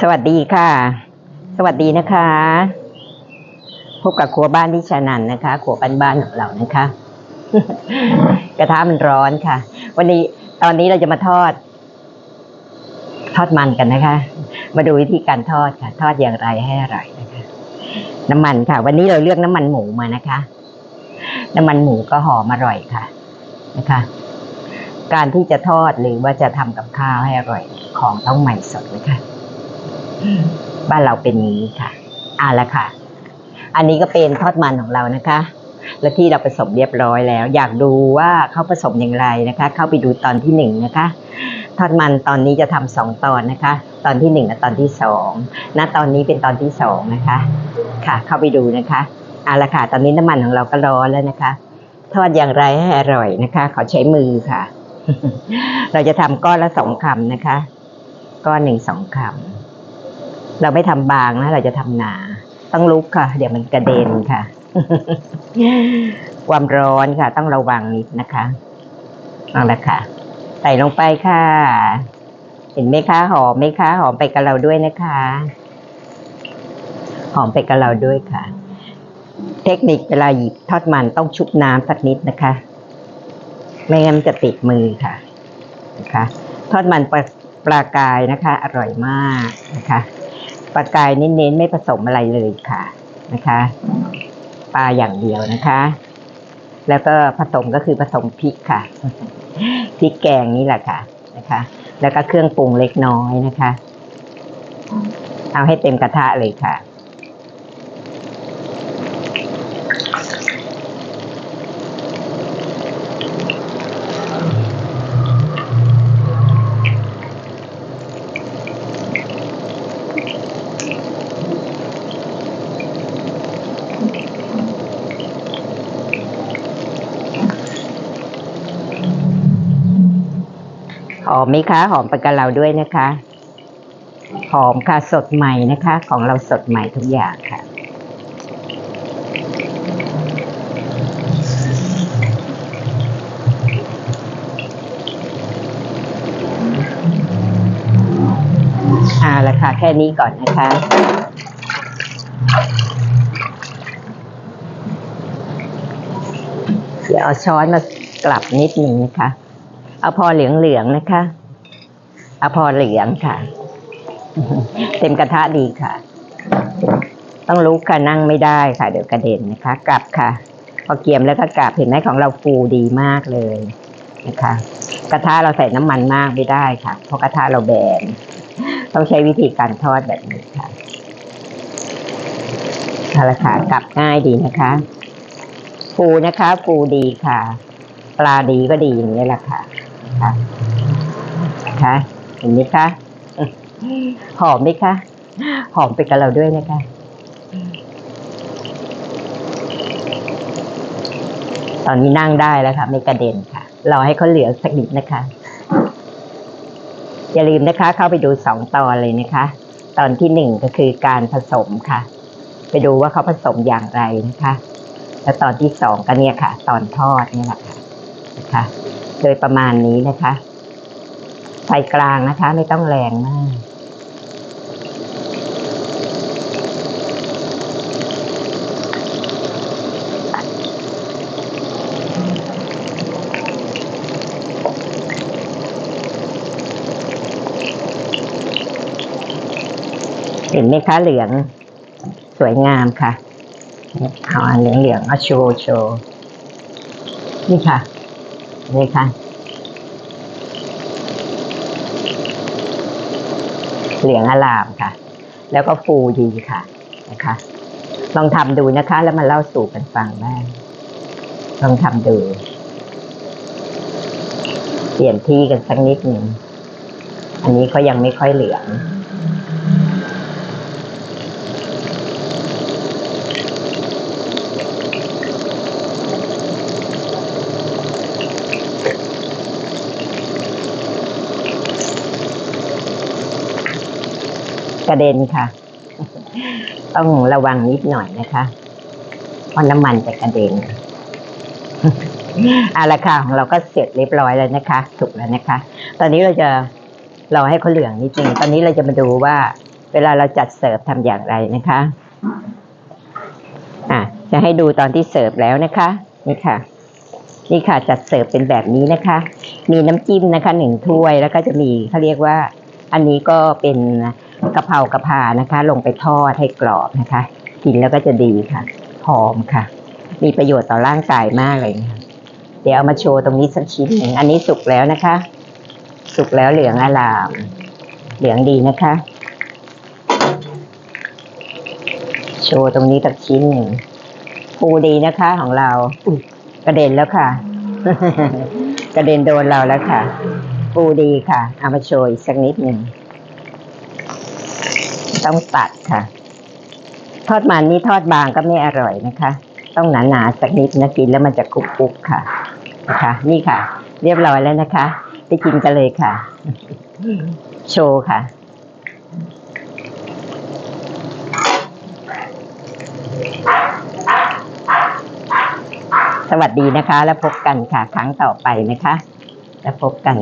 สวัสดีค่ะ สวัสดีนะคะ พบกับครัวบ้านที่ชานันนะคะครัวบ้านบ้านๆของเรานะคะ กระทะมันร้อนค่ะ วันนี้ตอนนี้เราจะมาทอด ทอดมันกันนะคะ มาดูวิธีการทอดค่ะ ทอดอย่างไรให้อร่อยนะคะ น้ำมันค่ะ วันนี้เราเลือกน้ำมันหมูมานะคะ น้ำมันหมูก็หอมอร่อยค่ะนะคะการที่จะทอดหรือว่าจะทำกับข้าวให้อร่อยของต้องใหม่สดนะคะ บ้านเราเป็นอย่างนี้ค่ะอ่าละค่ะ อันนี้ก็เป็นทอดมันของเรานะคะ และที่เราผสมเรียบร้อยแล้ว อยากดูว่าเขาผสมอย่างไรนะคะ เข้าไปดูตอนที่หนึ่งนะคะ ทอดมันตอนนี้จะทำสองตอนนะคะ ตอนที่หนึ่งและตอนที่สองณตอนนี้เป็นตอนที่สองนะคะ ค่ะ เข้าไปดูนะคะเอาละค่ะ ตอนนี้น้ำมันของเราก็ร้อนแล้วนะคะ ทอดอย่างไรให้อร่อยนะคะ ขอใช้มือค่ะ เราจะทำก้อนละสองคำนะคะ ก้อนหนึ่งสองคำ เราไม่ทำบางนะ เราจะทำหนา ต้องลุกค่ะ เดี๋ยวมันกระเด็นค่ะ ความร้อนค่ะ ต้องระวังนิดนะคะเอาละค่ะ ใส่ลงไปค่ะ เห็นไหมคะหอมไหมคะหอมไปกับเราด้วยนะคะ หอมไปกับเราด้วยค่ะ เทคนิคเวลาหยิบทอดมันต้องชุบน้ำสักนิดนะคะ ไม่งั้นจะติดมือค่ะนะคะทอดมันปลาปลากายนะคะ อร่อยมากนะคะ ปลากายเน้นๆ ไม่ผสมอะไรเลยค่ะนะคะปลาอย่างเดียวนะคะ แล้วก็ผสมก็คือผสมพริกค่ะพริกแกงนี่แหละค่ะนะคะ แล้วก็เครื่องปรุงเล็กน้อยนะคะ เอาให้เต็มกระทะเลยค่ะ หอมไหมคะหอมไปกับเราด้วยนะคะ หอมค่ะสดใหม่นะคะ ของเราสดใหม่ทุกอย่างค่ะเอาละค่ะแค่นี้ก่อนนะคะ เดี๋ยวเอาช้อนมากลับนิดหนึ่งนะคะ เอาพอเหลืองๆนะคะเอาพอเหลืองค่ะ เต็มกระทะดีค่ะ ต้องลุกค่ะนั่งไม่ได้ค่ะ เดี๋ยวกระเด็นนะคะ กลับค่ะ พอเกียมแล้วก็กลับเห็นไหมของเราฟูดีมากเลยนะคะ กระทะเราใส่น้ำมันมากไม่ได้ค่ะ เพราะกระทะเราแบนต้องใช้วิธีการทอดแบบนี้ค่ะเอาละค่ะกลับง่ายดีนะคะฟูนะคะฟูดีค่ะ ปลาดีก็ดีอย่างนี้แหละค่ะ ค่ะค่ะเห็นไหมคะหอมไหมคะหอมไปกับเราด้วยนะคะตอนนี้นั่งได้แล้วค่ะไม่กระเด็นค่ะรอให้เขาเหลือสักนิดนะคะ อย่าลืมนะคะ เข้าไปดูสองตอนเลยนะคะ ตอนที่หนึ่งก็คือการผสมค่ะ ไปดูว่าเขาผสมอย่างไรนะคะ แล้วตอนที่สองก็เนี่ยค่ะ ตอนทอดเนี่ยแหละค่ะนะคะ โดยประมาณนี้นะคะ ไฟกลางนะคะ ไม่ต้องแรงมากเห็นไหมคะเหลือง สวยงามค่ะเอาอันเหลืองเหลืองๆเอาโชว์โชว์นี่ค่ะ นี่ค่ะเหลืองอลามค่ะ แล้วก็ฟูดีค่ะนะคะ ลองทำดูนะคะ แล้วมาเล่าสู่กันฟังได้ลองทำดู เปลี่ยนที่กันสักนิดหนึ่ง อันนี้เขายังไม่ค่อยเหลือง กระเด็นค่ะ ต้องระวังนิดหน่อยนะคะเพราะน้ำมันจะกระเด็นเอาละค่ะของเราก็เสร็จเรียบร้อยแล้วนะคะสุกแล้วนะคะ ตอนนี้เราจะรอให้เขาเหลืองนิดนึงตอนนี้เราจะมาดูว่า เวลาเราจัดเสิร์ฟทำอย่างไรนะคะ อะจะให้ดูตอนที่เสิร์ฟแล้วนะคะ นี่ค่ะ นี่ค่ะจัดเสิร์ฟเป็นแบบนี้นะคะ มีน้ำจิ้มนะคะหนึ่งถ้วยแล้วก็จะมีเขาเรียกว่า อันนี้ก็เป็น กะเพรากะเพรานะคะ ลงไปทอดให้กรอบนะคะ กินแล้วก็จะดีค่ะ หอมค่ะ มีประโยชน์ต่อร่างกายมากเลยนะคะเดี๋ยวเอามาโชว์ตรงนี้สักชิ้นหนึ่งอันนี้สุกแล้วนะคะ สุกแล้วเหลืองอลาม เหลืองดีนะคะ โชว์ตรงนี้สักชิ้นหนึ่งฟูดีนะคะของเราอุ๊ยกระเด็นแล้วค่ะ กระเด็นโดนเราแล้วค่ะ ฟูดีค่ะ เอามาโชว์อีกสักนิดหนึ่ง ต้องตัดค่ะ ทอดมันนี่ทอดบางก็ไม่อร่อยนะคะ ต้องหนาๆสักนิดนะกินแล้วมันจะกรุบๆค่ะนะคะนี่ค่ะ เรียบร้อยแล้วนะคะ ไปกินกันเลยค่ะ โชว์ค่ะสวัสดีนะคะ แล้วพบกันค่ะ ครั้งต่อไปนะคะ แล้วพบกัน